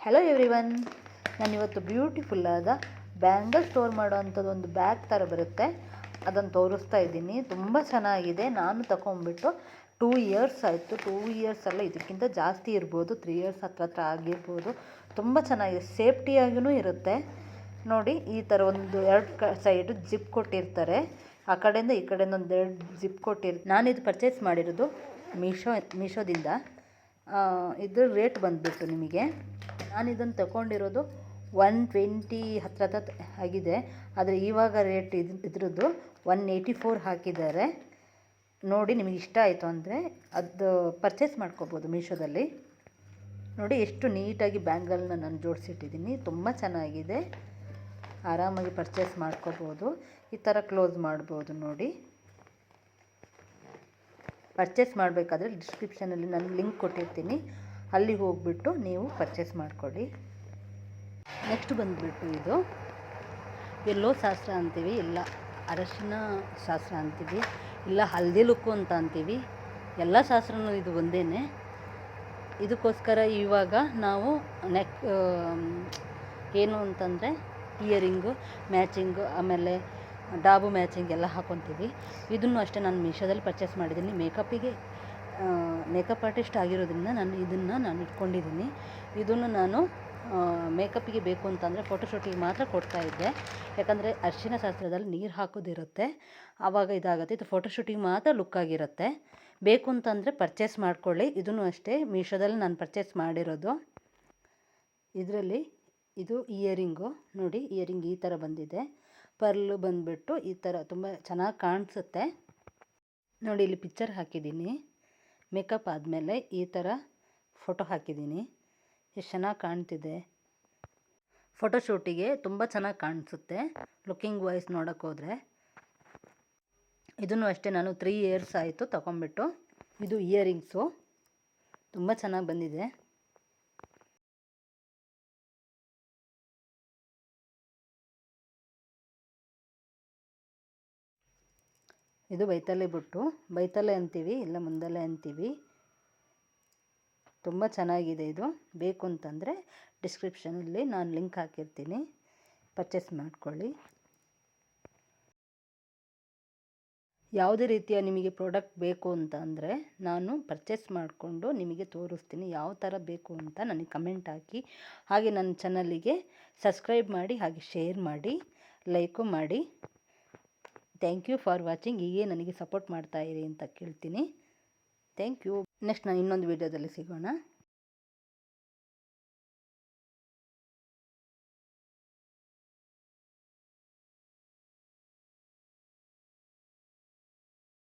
Hello everyone ನಾನಿವತ್ತು ಬ್ಯೂಟಿಫುಲ್ಲಾದ bangle store ಮಾಡುವಂಥದ್ದು ಒಂದು ಬ್ಯಾಗ್ ಥರ ಬರುತ್ತೆ. ಅದನ್ನು ತೋರಿಸ್ತಾ ಇದ್ದೀನಿ. ತುಂಬ ಚೆನ್ನಾಗಿದೆ. ನಾನು ತಗೊಂಬಿಟ್ಟು ಟೂ ಇಯರ್ಸ್ ಆಯಿತು. ಟೂ ಇಯರ್ಸ್ ಅಲ್ಲ ಇದಕ್ಕಿಂತ ಜಾಸ್ತಿ ಇರ್ಬೋದು. ತ್ರೀ ಇಯರ್ಸ್ ಹತ್ರ ಹತ್ರ ಆಗಿರ್ಬೋದು. ತುಂಬ ಚೆನ್ನಾಗಿದೆ. ಸೇಫ್ಟಿಯಾಗಿಯೂ ಇರುತ್ತೆ. ನೋಡಿ, ಈ ಥರ ಒಂದು ಎರಡು ಕ ಸೈಡು ಜಿಪ್ ಕೊಟ್ಟಿರ್ತಾರೆ. ಆ ಕಡೆಯಿಂದ ಈ ಕಡೆಯಿಂದ ಒಂದು ಎರಡು ಜಿಪ್ ಕೊಟ್ಟಿರ್ ನಾನಿದು ಪರ್ಚೇಸ್ ಮಾಡಿರೋದು ಮೀಶೋ ಮೀಶೋದಿಂದ ಇದ್ರ ರೇಟ್ ಬಂದುಬಿಟ್ಟು ನಿಮಗೆ. ನಾನು ಇದನ್ನು ತಗೊಂಡಿರೋದು ಒನ್ ಟ್ವೆಂಟಿ ಹತ್ರ ಹತ್ರ ಆಗಿದೆ. ಆದರೆ ಇವಾಗ ರೇಟ್ ಇದು, ಇದ್ರದ್ದು ಒನ್ ಏಯ್ಟಿ ಫೋರ್ ಹಾಕಿದ್ದಾರೆ. ನೋಡಿ ನಿಮಗೆ ಇಷ್ಟ ಆಯಿತು ಅಂದರೆ ಅದು ಪರ್ಚೇಸ್ ಮಾಡ್ಕೋಬೋದು ಮೀಶೋದಲ್ಲಿ. ನೋಡಿ ಎಷ್ಟು ನೀಟಾಗಿ ಬ್ಯಾಂಗಲ್ನ ನಾನು ಜೋಡಿಸಿಟ್ಟಿದ್ದೀನಿ. ತುಂಬ ಚೆನ್ನಾಗಿದೆ. ಆರಾಮಾಗಿ ಪರ್ಚೇಸ್ ಮಾಡ್ಕೋಬೋದು. ಈ ಥರ ಕ್ಲೋಸ್ ಮಾಡ್ಬೋದು ನೋಡಿ. ಪರ್ಚೇಸ್ ಮಾಡಬೇಕಾದ್ರೆ ಡಿಸ್ಕ್ರಿಪ್ಷನಲ್ಲಿ ನಾನು ಲಿಂಕ್ ಕೊಟ್ಟಿರ್ತೀನಿ. ಅಲ್ಲಿ ಹೋಗ್ಬಿಟ್ಟು ನೀವು ಪರ್ಚೇಸ್ ಮಾಡ್ಕೊಳ್ಳಿ. ನೆಕ್ಸ್ಟ್ ಬಂದುಬಿಟ್ಟು ಇದು, ಎಲ್ಲೋ ಶಾಸ್ತ್ರ ಅಂತೀವಿ, ಇಲ್ಲ ಅರಶಿನ ಶಾಸ್ತ್ರ ಅಂತೀವಿ, ಇಲ್ಲ ಹಲ್ದಿ ಲುಕ್ಕು ಅಂತ ಅಂತೀವಿ, ಎಲ್ಲ ಶಾಸ್ತ್ರನೂ ಇದು ಒಂದೇ ಇದಕ್ಕೋಸ್ಕರ ಇವಾಗ ನಾವು ನೆಕ್ ಏನು ಅಂತಂದರೆ ಇಯರಿಂಗು ಮ್ಯಾಚಿಂಗು ಆಮೇಲೆ ಡಾಬು ಮ್ಯಾಚಿಂಗ್ ಎಲ್ಲ ಹಾಕ್ಕೊತೀವಿ ಇದನ್ನು ಅಷ್ಟೇ ನಾನು ಮೀಶೋದಲ್ಲಿ ಪರ್ಚೇಸ್ ಮಾಡಿದ್ದೀನಿ. ಮೇಕಪ್ಪಿಗೆ ಮೇಕಪ್ ಆರ್ಟಿಸ್ಟ್ ಆಗಿರೋದ್ರಿಂದ ನಾನು ಇದನ್ನು ನಾನು ಇಟ್ಕೊಂಡಿದ್ದೀನಿ. ಇದನ್ನು ನಾನು ಮೇಕಪ್ಪಿಗೆ ಬೇಕು ಅಂತಂದರೆ ಫೋಟೋಶೂಟಿಗೆ ಮಾತ್ರ ಕೊಡ್ತಾಯಿದ್ದೆ ಯಾಕಂದರೆ ಅರಿಶಿನ ಶಾಸ್ತ್ರದಲ್ಲಿ ನೀರು ಹಾಕೋದಿರುತ್ತೆ. ಆವಾಗ ಇದಾಗುತ್ತೆ. ಇದು ಫೋಟೋಶೂಟಿಗೆ ಮಾತ್ರ ಲುಕ್ಕಾಗಿರುತ್ತೆ ಬೇಕು ಅಂತಂದರೆ ಪರ್ಚೇಸ್ ಮಾಡ್ಕೊಳ್ಳಿ. ಇದನ್ನು ಅಷ್ಟೇ ಮೀಶೋದಲ್ಲಿ ನಾನು ಪರ್ಚೇಸ್ ಮಾಡಿರೋದು. ಇದರಲ್ಲಿ ಇದು ಇಯರಿಂಗು ನೋಡಿ ಇಯರಿಂಗ್ ಈ ಥರ ಬಂದಿದೆ. ಪರ್ಲು ಬಂದುಬಿಟ್ಟು ಈ ಥರ ತುಂಬ ಚೆನ್ನಾಗಿ ಕಾಣಿಸುತ್ತೆ. ನೋಡಿ, ಇಲ್ಲಿ ಪಿಕ್ಚರ್ ಹಾಕಿದ್ದೀನಿ. ಮೇಕಪ್ ಆದಮೇಲೆ ಈ ಥರ ಫೋಟೋ ಹಾಕಿದ್ದೀನಿ. ಎಷ್ಟು ಚೆನ್ನಾಗಿ ಕಾಣ್ತಿದೆ. ಫೋಟೋಶೂಟಿಗೆ ತುಂಬ ಚೆನ್ನಾಗಿ ಕಾಣಿಸುತ್ತೆ ಲುಕ್ಕಿಂಗ್ ವೈಸ್ ನೋಡೋಕ್ಕೋದ್ರೆ ಹೋದರೆ. ಇದನ್ನು ಅಷ್ಟೇ ನಾನು ತ್ರೀ ಇಯರ್ಸ್ ಆಯಿತು ತಗೊಂಬಿಟ್ಟು ಇದು ಇಯರಿಂಗ್ಸು. ತುಂಬ ಚೆನ್ನಾಗಿ ಬಂದಿದೆ. ಇದು ಬೈತಲೆ ಬಿಟ್ಟು, ಬೈತಲೆ ಅಂತೀವಿ, ಇಲ್ಲ ಮುಂದಲೆ ಅಂತೀವಿ. ತುಂಬ ಚೆನ್ನಾಗಿದೆ ಇದು. ಬೇಕು ಅಂತಂದರೆ ಡಿಸ್ಕ್ರಿಪ್ಷನಲ್ಲಿ ನಾನು ಲಿಂಕ್ ಹಾಕಿರ್ತೀನಿ. ಪರ್ಚೇಸ್ ಮಾಡ್ಕೊಳ್ಳಿ. ಯಾವುದೇ ರೀತಿಯ ನಿಮಗೆ ಪ್ರಾಡಕ್ಟ್ ಬೇಕು ಅಂತ ಅಂದರೆ ನಾನು ಪರ್ಚೇಸ್ ಮಾಡಿಕೊಂಡು ನಿಮಗೆ ತೋರಿಸ್ತೀನಿ ಯಾವ ಥರ ಬೇಕು ಅಂತ ನನಗೆ ಕಮೆಂಟ್ ಹಾಕಿ. ಹಾಗೆ ನನ್ನ ಚಾನಲಿಗೆ ಸಬ್ಸ್ಕ್ರೈಬ್ ಮಾಡಿ, ಹಾಗೆ ಶೇರ್ ಮಾಡಿ ಲೈಕು ಮಾಡಿ. ಥ್ಯಾಂಕ್ ಯು ಫಾರ್ ವಾಚಿಂಗ್ ಹೀಗೆ ನನಗೆ ಸಪೋರ್ಟ್ ಮಾಡ್ತಾ ಇರಿ ಅಂತ ಕೇಳ್ತೀನಿ. ಥ್ಯಾಂಕ್ ಯು ನೆಕ್ಸ್ಟ್ ನಾನು ಇನ್ನೊಂದು ವೀಡಿಯೋದಲ್ಲಿ ಸಿಗೋಣ.